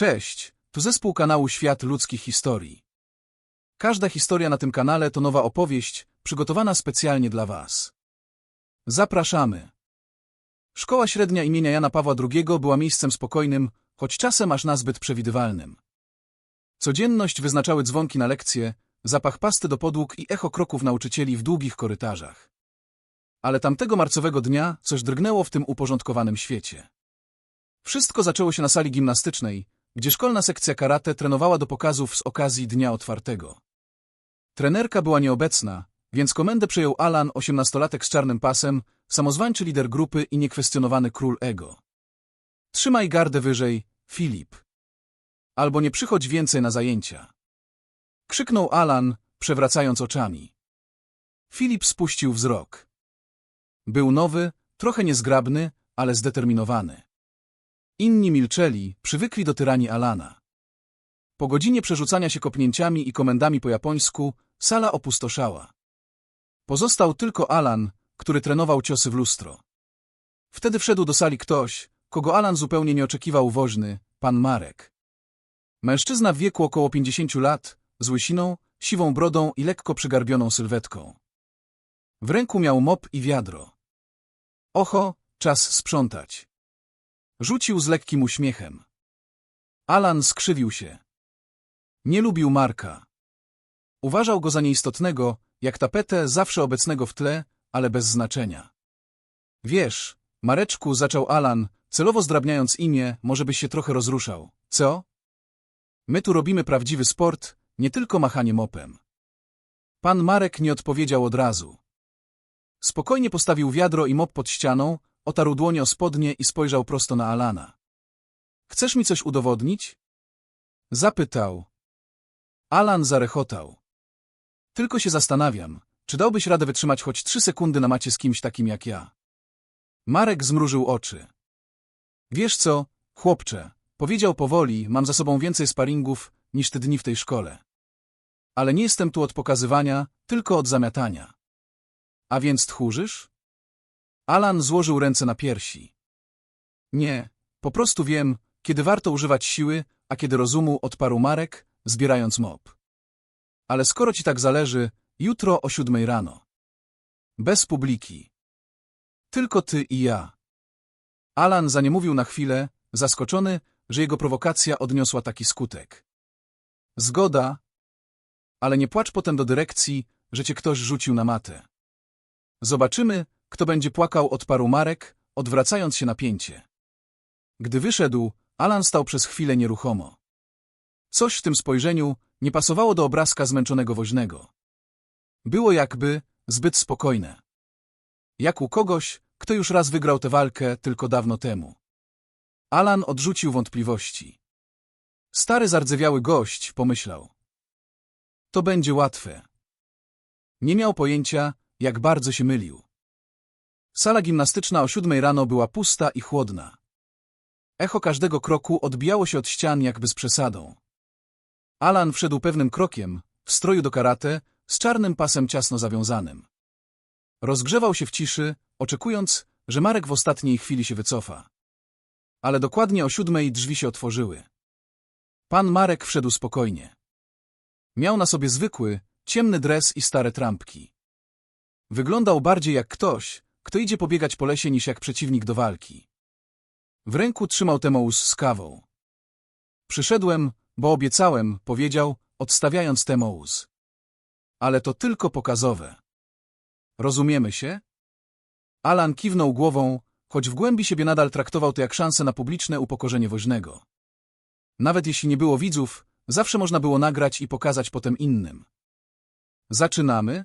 Cześć, tu zespół kanału Świat Ludzkich Historii. Każda historia na tym kanale to nowa opowieść, przygotowana specjalnie dla Was. Zapraszamy. Szkoła średnia imienia Jana Pawła II była miejscem spokojnym, choć czasem aż nazbyt przewidywalnym. Codzienność wyznaczały dzwonki na lekcje, zapach pasty do podłóg i echo kroków nauczycieli w długich korytarzach. Ale tamtego marcowego dnia coś drgnęło w tym uporządkowanym świecie. Wszystko zaczęło się na sali gimnastycznej, gdzie szkolna sekcja karate trenowała do pokazów z okazji Dnia Otwartego. Trenerka była nieobecna, więc komendę przejął Alan, osiemnastolatek z czarnym pasem, samozwańczy lider grupy i niekwestionowany król ego. Trzymaj gardę wyżej, Filip. Albo nie przychodź więcej na zajęcia. Krzyknął Alan, przewracając oczami. Filip spuścił wzrok. Był nowy, trochę niezgrabny, ale zdeterminowany. Inni milczeli, przywykli do tyranii Alana. Po godzinie przerzucania się kopnięciami i komendami po japońsku, sala opustoszała. Pozostał tylko Alan, który trenował ciosy w lustro. Wtedy wszedł do sali ktoś, kogo Alan zupełnie nie oczekiwał woźny, pan Marek. Mężczyzna w wieku około pięćdziesięciu lat, z łysiną, siwą brodą i lekko przygarbioną sylwetką. W ręku miał mop i wiadro. Oho, czas sprzątać. Rzucił z lekkim uśmiechem. Alan skrzywił się. Nie lubił Marka. Uważał go za nieistotnego, jak tapetę zawsze obecnego w tle, ale bez znaczenia. Wiesz, Mareczku, zaczął Alan, celowo zdrabniając imię, może byś się trochę rozruszał. Co? My tu robimy prawdziwy sport, nie tylko machanie mopem. Pan Marek nie odpowiedział od razu. Spokojnie postawił wiadro i mop pod ścianą, otarł dłonie o spodnie i spojrzał prosto na Alana. Chcesz mi coś udowodnić? Zapytał. Alan zarechotał. Tylko się zastanawiam, czy dałbyś radę wytrzymać choć trzy sekundy na macie z kimś takim jak ja. Marek zmrużył oczy. Wiesz co, chłopcze, powiedział powoli, mam za sobą więcej sparingów niż ty dni w tej szkole. Ale nie jestem tu od pokazywania, tylko od zamiatania. A więc tchórzysz? Alan złożył ręce na piersi. Nie, po prostu wiem, kiedy warto używać siły, a kiedy rozumu, odparł Marek, zbierając mop. Ale skoro ci tak zależy, jutro o siódmej rano. Bez publiki. Tylko ty i ja. Alan zaniemówił na chwilę, zaskoczony, że jego prowokacja odniosła taki skutek. Zgoda, ale nie płacz potem do dyrekcji, że cię ktoś rzucił na matę. Zobaczymy, kto będzie płakał, odparł Marek, odwracając się na pięcie. Gdy wyszedł, Alan stał przez chwilę nieruchomo. Coś w tym spojrzeniu nie pasowało do obrazka zmęczonego woźnego. Było jakby zbyt spokojne. Jak u kogoś, kto już raz wygrał tę walkę tylko dawno temu. Alan odrzucił wątpliwości. Stary zardzewiały gość, pomyślał. To będzie łatwe. Nie miał pojęcia, jak bardzo się mylił. Sala gimnastyczna o siódmej rano była pusta i chłodna. Echo każdego kroku odbijało się od ścian jakby z przesadą. Alan wszedł pewnym krokiem, w stroju do karate, z czarnym pasem ciasno zawiązanym. Rozgrzewał się w ciszy, oczekując, że Marek w ostatniej chwili się wycofa. Ale dokładnie o siódmej drzwi się otworzyły. Pan Marek wszedł spokojnie. Miał na sobie zwykły, ciemny dres i stare trampki. Wyglądał bardziej jak ktoś, kto idzie pobiegać po lesie niż jak przeciwnik do walki. W ręku trzymał Temous z kawą. Przyszedłem, bo obiecałem, powiedział, odstawiając Temous. Ale to tylko pokazowe. Rozumiemy się? Alan kiwnął głową, choć w głębi siebie nadal traktował to jak szansę na publiczne upokorzenie woźnego. Nawet jeśli nie było widzów, zawsze można było nagrać i pokazać potem innym. Zaczynamy?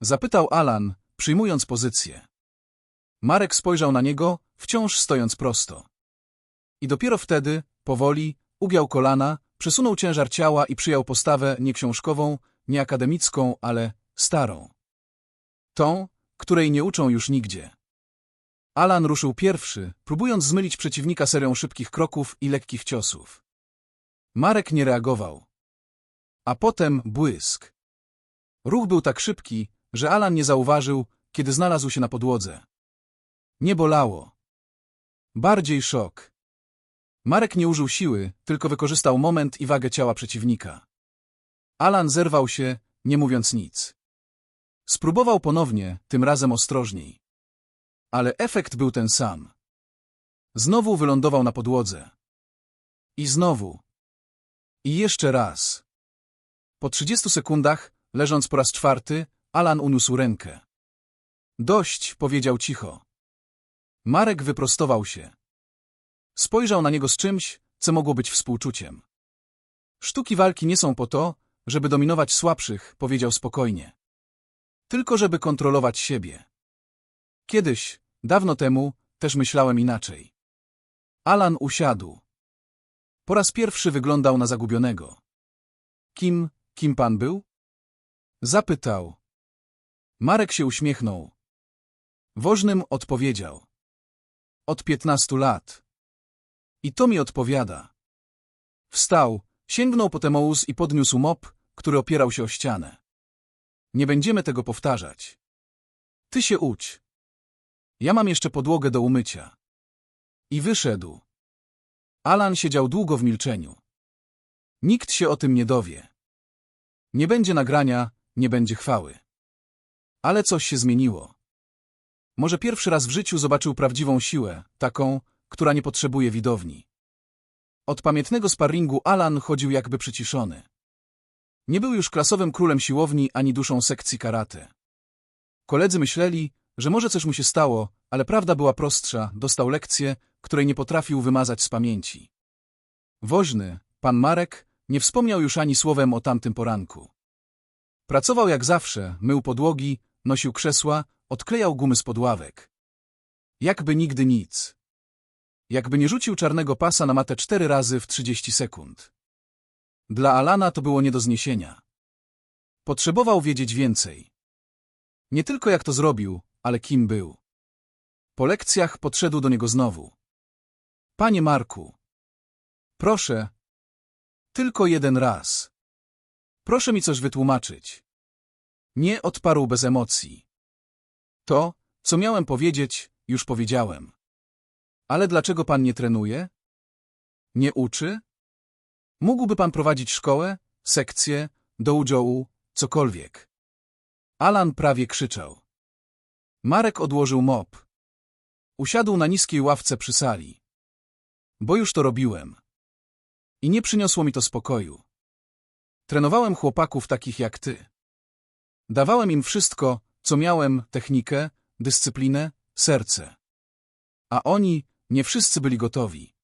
Zapytał Alan, przyjmując pozycję. Marek spojrzał na niego, wciąż stojąc prosto. I dopiero wtedy, powoli, ugiął kolana, przesunął ciężar ciała i przyjął postawę nie książkową, nie akademicką, ale starą. Tą, której nie uczą już nigdzie. Alan ruszył pierwszy, próbując zmylić przeciwnika serią szybkich kroków i lekkich ciosów. Marek nie reagował. A potem błysk. Ruch był tak szybki, że Alan nie zauważył, kiedy znalazł się na podłodze. Nie bolało. Bardziej szok. Marek nie użył siły, tylko wykorzystał moment i wagę ciała przeciwnika. Alan zerwał się, nie mówiąc nic. Spróbował ponownie, tym razem ostrożniej. Ale efekt był ten sam. Znowu wylądował na podłodze. I znowu. I jeszcze raz. Po 30 sekundach, leżąc po raz czwarty, Alan uniósł rękę. Dość, powiedział cicho. Marek wyprostował się. Spojrzał na niego z czymś, co mogło być współczuciem. Sztuki walki nie są po to, żeby dominować słabszych, powiedział spokojnie. Tylko żeby kontrolować siebie. Kiedyś, dawno temu, też myślałem inaczej. Alan usiadł. Po raz pierwszy wyglądał na zagubionego. Kim, kim pan był? Zapytał. Marek się uśmiechnął. Wożnym odpowiedział. Od piętnastu lat. I to mi odpowiada. Wstał, sięgnął po temouz i podniósł mop, który opierał się o ścianę. Nie będziemy tego powtarzać. Ty się uć. Ja mam jeszcze podłogę do umycia. I wyszedł. Alan siedział długo w milczeniu. Nikt się o tym nie dowie. Nie będzie nagrania, nie będzie chwały. Ale coś się zmieniło. Może pierwszy raz w życiu zobaczył prawdziwą siłę, taką, która nie potrzebuje widowni. Od pamiętnego sparringu Alan chodził jakby przyciszony. Nie był już klasowym królem siłowni ani duszą sekcji karate. Koledzy myśleli, że może coś mu się stało, ale prawda była prostsza, dostał lekcję, której nie potrafił wymazać z pamięci. Woźny, pan Marek, nie wspomniał już ani słowem o tamtym poranku. Pracował jak zawsze, mył podłogi, nosił krzesła, odklejał gumy z podławek. Jakby nigdy nic. Jakby nie rzucił czarnego pasa na matę cztery razy w trzydzieści sekund. Dla Alana to było nie do zniesienia. Potrzebował wiedzieć więcej. Nie tylko jak to zrobił, ale kim był. Po lekcjach podszedł do niego znowu. Panie Marku. Proszę. Tylko jeden raz. Proszę mi coś wytłumaczyć. Nie odparł bez emocji. To, co miałem powiedzieć, już powiedziałem. Ale dlaczego pan nie trenuje? Nie uczy? Mógłby pan prowadzić szkołę, sekcję, doujou, cokolwiek. Alan prawie krzyczał. Marek odłożył mop. Usiadł na niskiej ławce przy sali. Bo już to robiłem. I nie przyniosło mi to spokoju. Trenowałem chłopaków takich jak ty. Dawałem im wszystko, co miałem, technikę, dyscyplinę, serce. A oni, nie wszyscy byli gotowi.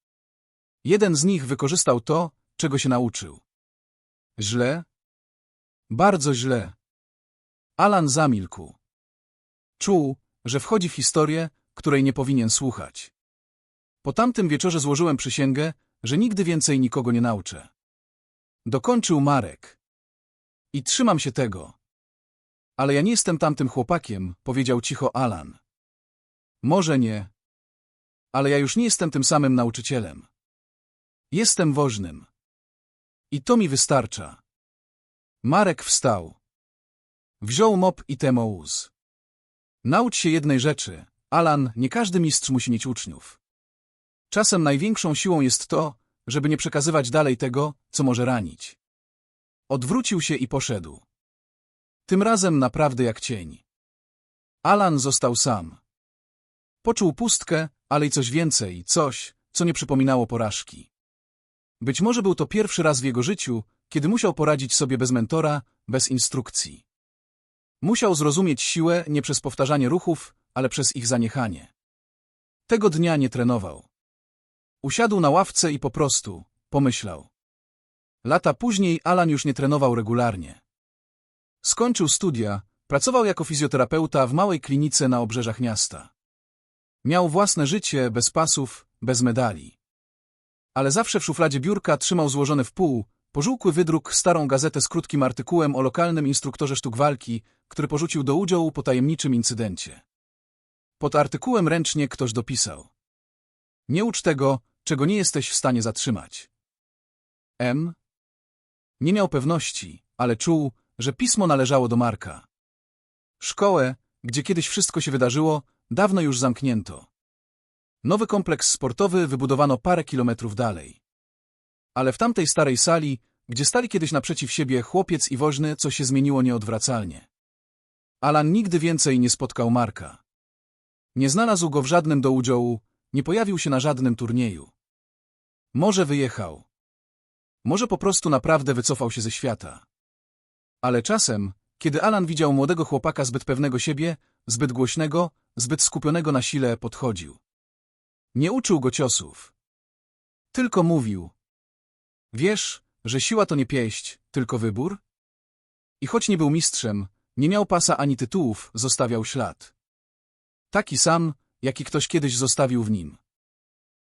Jeden z nich wykorzystał to, czego się nauczył. Źle? Bardzo źle. Alan zamilkł. Czuł, że wchodzi w historię, której nie powinien słuchać. Po tamtym wieczorze złożyłem przysięgę, że nigdy więcej nikogo nie nauczę. Dokończył Marek. I trzymam się tego. Ale ja nie jestem tamtym chłopakiem, powiedział cicho Alan. Może nie. Ale ja już nie jestem tym samym nauczycielem. Jestem wożnym. I to mi wystarcza. Marek wstał. Wziął mop i temouz. Naucz się jednej rzeczy, Alan, nie każdy mistrz musi mieć uczniów. Czasem największą siłą jest to, żeby nie przekazywać dalej tego, co może ranić. Odwrócił się i poszedł. Tym razem naprawdę jak cień. Alan został sam. Poczuł pustkę, ale i coś więcej, coś, co nie przypominało porażki. Być może był to pierwszy raz w jego życiu, kiedy musiał poradzić sobie bez mentora, bez instrukcji. Musiał zrozumieć siłę nie przez powtarzanie ruchów, ale przez ich zaniechanie. Tego dnia nie trenował. Usiadł na ławce i po prostu pomyślał. Lata później Alan już nie trenował regularnie. Skończył studia, pracował jako fizjoterapeuta w małej klinice na obrzeżach miasta. Miał własne życie, bez pasów, bez medali. Ale zawsze w szufladzie biurka trzymał złożone w pół, pożółkły wydruk starą gazetę z krótkim artykułem o lokalnym instruktorze sztuk walki, który porzucił do udziału po tajemniczym incydencie. Pod artykułem ręcznie ktoś dopisał. Nie ucz tego, czego nie jesteś w stanie zatrzymać. M. Nie miał pewności, ale czuł, że pismo należało do Marka. Szkołę, gdzie kiedyś wszystko się wydarzyło, dawno już zamknięto. Nowy kompleks sportowy wybudowano parę kilometrów dalej. Ale w tamtej starej sali, gdzie stali kiedyś naprzeciw siebie chłopiec i woźny, co się zmieniło nieodwracalnie. Alan nigdy więcej nie spotkał Marka. Nie znalazł go w żadnym do udziału, nie pojawił się na żadnym turnieju. Może wyjechał. Może po prostu naprawdę wycofał się ze świata. Ale czasem, kiedy Alan widział młodego chłopaka zbyt pewnego siebie, zbyt głośnego, zbyt skupionego na sile, podchodził. Nie uczył go ciosów. Tylko mówił. Wiesz, że siła to nie pieść, tylko wybór? I choć nie był mistrzem, nie miał pasa ani tytułów, zostawiał ślad. Taki sam, jaki ktoś kiedyś zostawił w nim.